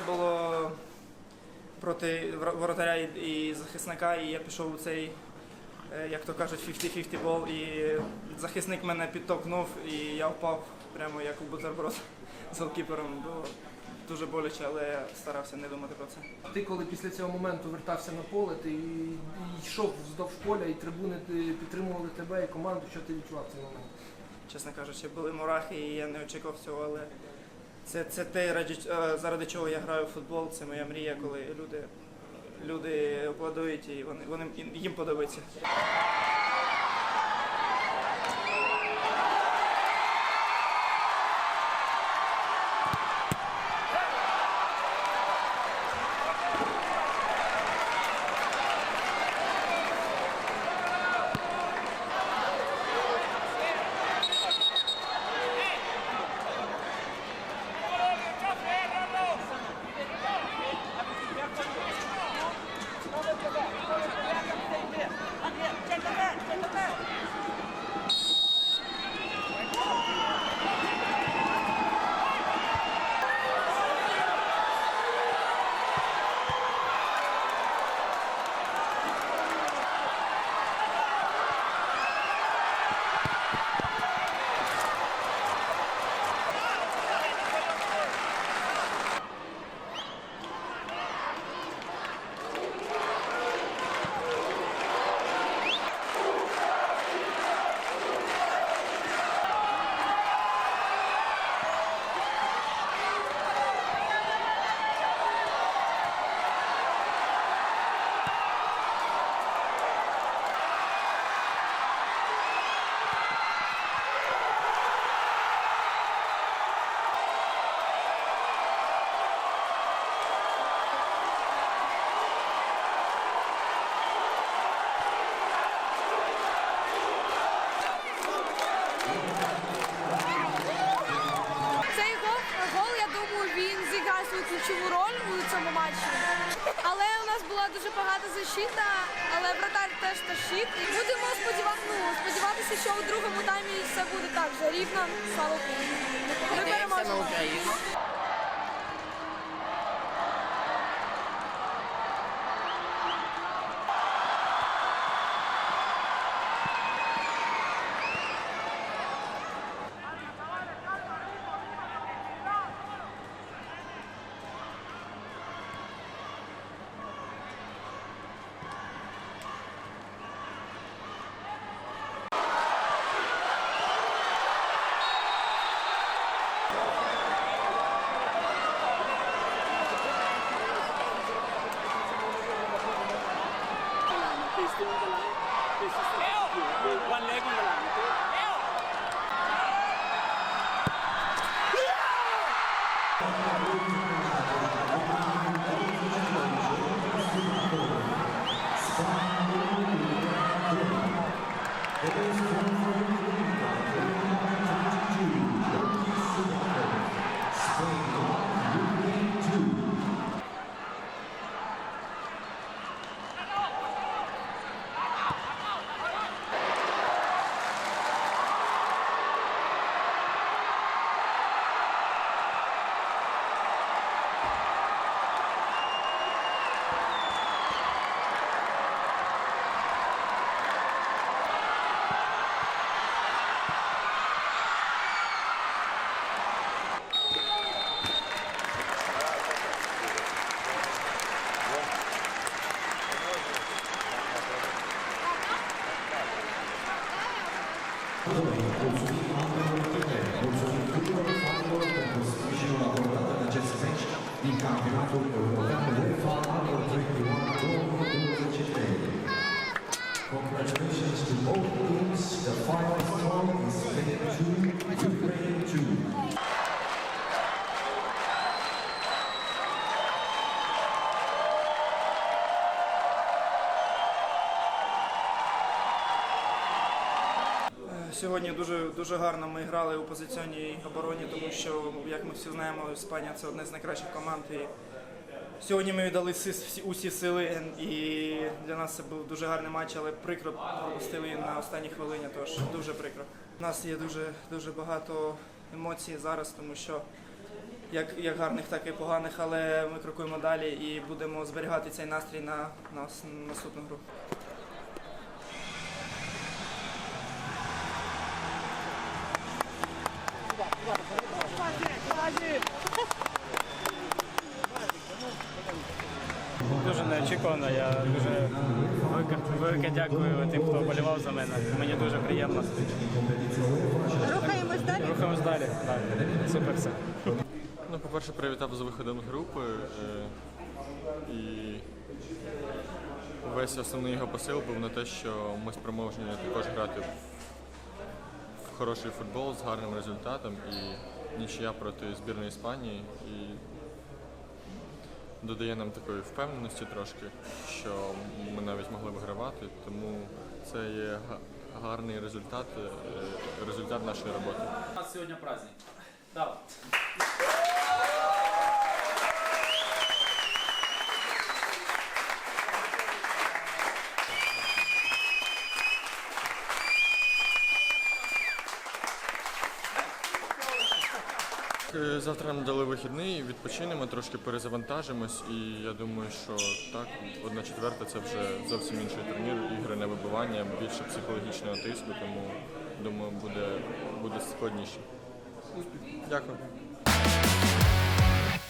було проти воротаря і захисника, і я пішов у цей, е, як то кажуть, 50-50 бол, і захисник мене підтолкнув, і я впав прямо як у бутерброд з голкіпером. Було дуже боляче, але я старався не думати про це. Ти коли після цього моменту вертався на поле, ти йшов вздовж поля, і трибуни підтримували тебе і команду, що ти відчував цей момент? чесно кажучи, були мурахи, і я не очікував цього, але це, це те, ради, е, заради чого я граю в футбол. Це моя мрія, коли люди, люди аплодують і вони, вони, їм подобається. У цьому матчі. Але у нас була дуже багата защита, але вратар теж тащить. І будемо сподівати, ну, сподіватися, що у другому таймі все буде так же рівно. Слава Україні. Ми переможемо. doing the line. It's just like, one leg on the line. Noi mulțumim ambelor tineri, mulțumim tuturor fanilor pentru sprijinul acordat în acest meci din campionatul european. Сьогодні дуже дуже гарно ми грали у позиційній обороні, тому що, як ми всі знаємо, Іспанія це одна з найкращих команд. І сьогодні ми віддали всі, усі сили, і для нас це був дуже гарний матч, але прикро пропустили на останній хвилині, тож дуже прикро. У нас є дуже, дуже багато емоцій зараз, тому що як, як гарних, так і поганих, але ми крокуємо далі і будемо зберігати цей настрій на, на наступну гру. Дуже неочікувано. Я дуже велике, дякую тим, хто болівав за мене. Мені дуже приємно. Рухаємось далі. Рухаємось далі. Так, супер все. Ну, по-перше, привітав з виходом з групи. Е, і весь основний його посил був на те, що ми спроможні також грати в хороший футбол з гарним результатом і нічия проти збірної Іспанії. І додає нам такої впевненості трошки, що ми навіть могли вигравати. Тому це є га- гарний результат, е, результат нашої роботи. У нас сьогодні праздник. Да. Завтра нам дали вихідний, відпочинемо, трошки перезавантажимось, і я думаю, що так, одна четверта це вже зовсім інший турнір, ігри на вибивання, більше психологічного тиску, тому думаю, буде, буде складніше. Дякую.